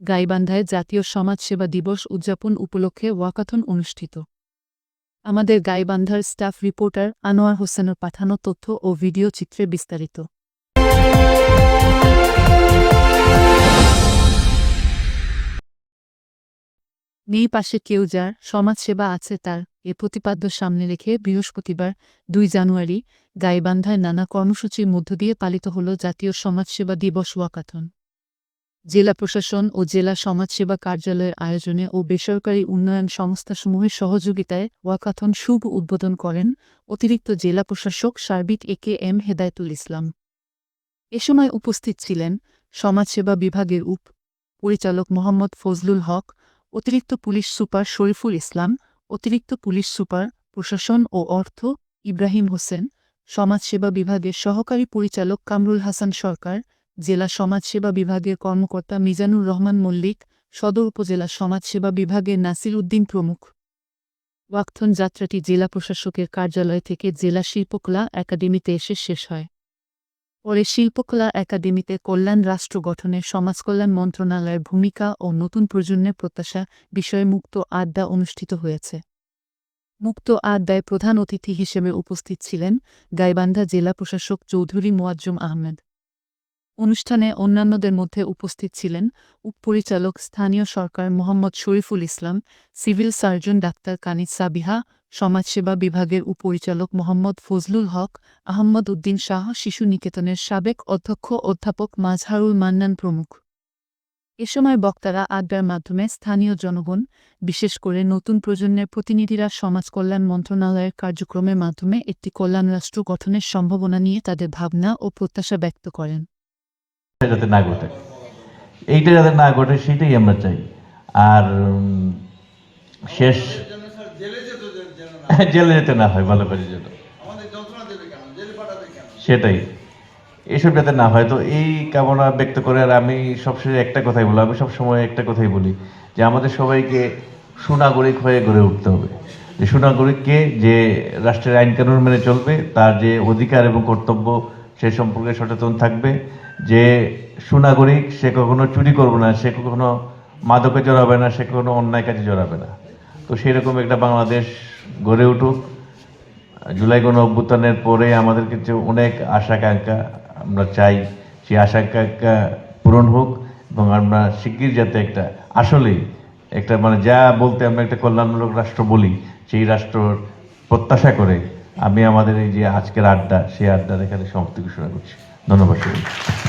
গাইবান্ধায় জাতীয় সমাজসেবা দিবস উদযাপন উপলক্ষে ওয়াকাথন অনুষ্ঠিত। আমাদের গাইবান্ধার স্টাফ রিপোর্টার আনোয়ার হোসেনের পাঠানো তথ্য ও ভিডিও চিত্রে বিস্তারিত। নেই পাশে কেউ যার সমাজসেবা আছে তার এ প্রতিপাদ্য সামনে রেখে বৃহস্পতিবার দুই জানুয়ারি গাইবান্ধায় নানা কর্মসূচির মধ্য দিয়ে পালিত হল জাতীয় সমাজসেবা দিবস ওয়াকাথন। জেলা প্রশাসন ও জেলা সমাজসেবা কার্যালয়ের আয়োজনে ও বেসরকারি উন্নয়ন সংস্থাসমূহের সহযোগিতায় ওয়াকাথন শুভ উদ্বোধন করেন অতিরিক্ত জেলা প্রশাসক সার্বিক এ কে এম হেদায়তুল ইসলাম। এ সময় উপস্থিত ছিলেন সমাজসেবা বিভাগের উপ পরিচালক মোহাম্মদ ফজলুল হক, অতিরিক্ত পুলিশ সুপার শরীফুল ইসলাম, অতিরিক্ত পুলিশ সুপার প্রশাসন ও অর্থ ইব্রাহিম হোসেন, সমাজসেবা বিভাগের সহকারী পরিচালক কামরুল হাসান সরকার জেলা সমাজসেবা বিভাগের কর্মকর্তা মিজানুর রহমান মল্লিক, সদর উপজেলা সমাজসেবা বিভাগের নাসির উদ্দিন প্রমুখ। ওয়াক্থন যাত্রাটি জেলা প্রশাসকের কার্যালয় থেকে জেলা শিল্পকলা একাডেমিতে এসে শেষ হয়। পরে শিল্পকলা একাডেমিতে কল্যাণ রাষ্ট্র গঠনে সমাজকল্যাণ মন্ত্রণালয়ের ভূমিকা ও নতুন প্রজন্মের প্রত্যাশা বিষয়ে মুক্ত আড্ডা অনুষ্ঠিত হয়েছে। মুক্ত আড্ডায় প্রধান অতিথি হিসেবে উপস্থিত ছিলেন গাইবান্ধা জেলা প্রশাসক চৌধুরী মোয়াজ্জুম আহমেদ। অনুষ্ঠানে অন্যান্যদের মধ্যে উপস্থিত ছিলেন উপপরিচালক স্থানীয় সরকার Mohammad Shariful Islam, civil surgeon doctor Kaniz Sabiha, সমাজসেবা বিভাগের উপপরিচালক মোহাম্মদ ফজলুল হক আহম্মদ উদ্দিন শাহ, শিশু নিকেতনের সাবেক অধ্যক্ষ অধ্যাপক মাজহারুল মান্নান প্রমুখ। এ সময় বক্তারা আড্ডার মাধ্যমে স্থানীয় জনগণ, বিশেষ করে নতুন প্রজন্মের প্রতিনিধিরা সমাজ কল্যাণ মন্ত্রণালয়ের কার্যক্রমের মাধ্যমে একটি কল্যাণ রাষ্ট্র গঠনের সম্ভাবনা নিয়ে তাদের ভাবনা ও প্রত্যাশা ব্যক্ত করেন। যাতে না ঘটে। এইটা যাতে না ঘটে, সেটাই আমরা চাই। আর শেষ জেলে যেত না যেতে হয়, ভালো করে কেন সেটাই। এসব যাতে না হয়, তো এই কামনা ব্যক্ত করে আর আমি সবসময় একটা কথাই বলি আমি সবসময় একটা কথাই বলি যে আমাদের সবাইকে সুনাগরিক হয়ে গড়ে উঠতে হবে। যে সুনাগরিককে যে রাষ্ট্রের আইন কানুন মেনে চলবে, তার যে অধিকার এবং কর্তব্য সে সম্পর্কে সচেতন থাকবে যে সুনাগরিক সে কখনো চুরি করবে না, সে কখনো মাদকে জড়াবে না, সে কখনো অন্যায় কাজে জড়াবে না। তো সেরকম একটা বাংলাদেশ গড়ে উঠুক। জুলাই গণ অভ্যুত্থানের পরে আমাদের কিছু অনেক আশাকাঙ্ক্ষা, আমরা চাই সেই আশা আকাঙ্ক্ষা পূরণ হোক এবং আমরা শিগগির যাতে একটা আসলেই একটা মানে যা বলতে আমরা একটা কল্যাণমূলক রাষ্ট্র বলি, সেই রাষ্ট্রর প্রত্যাশা করে আমি আমাদের এই যে আজকের আড্ডা সেই আড্ডার এখানে সমাপ্তি ঘোষণা করছি ধন্যবাদ সবাইকে।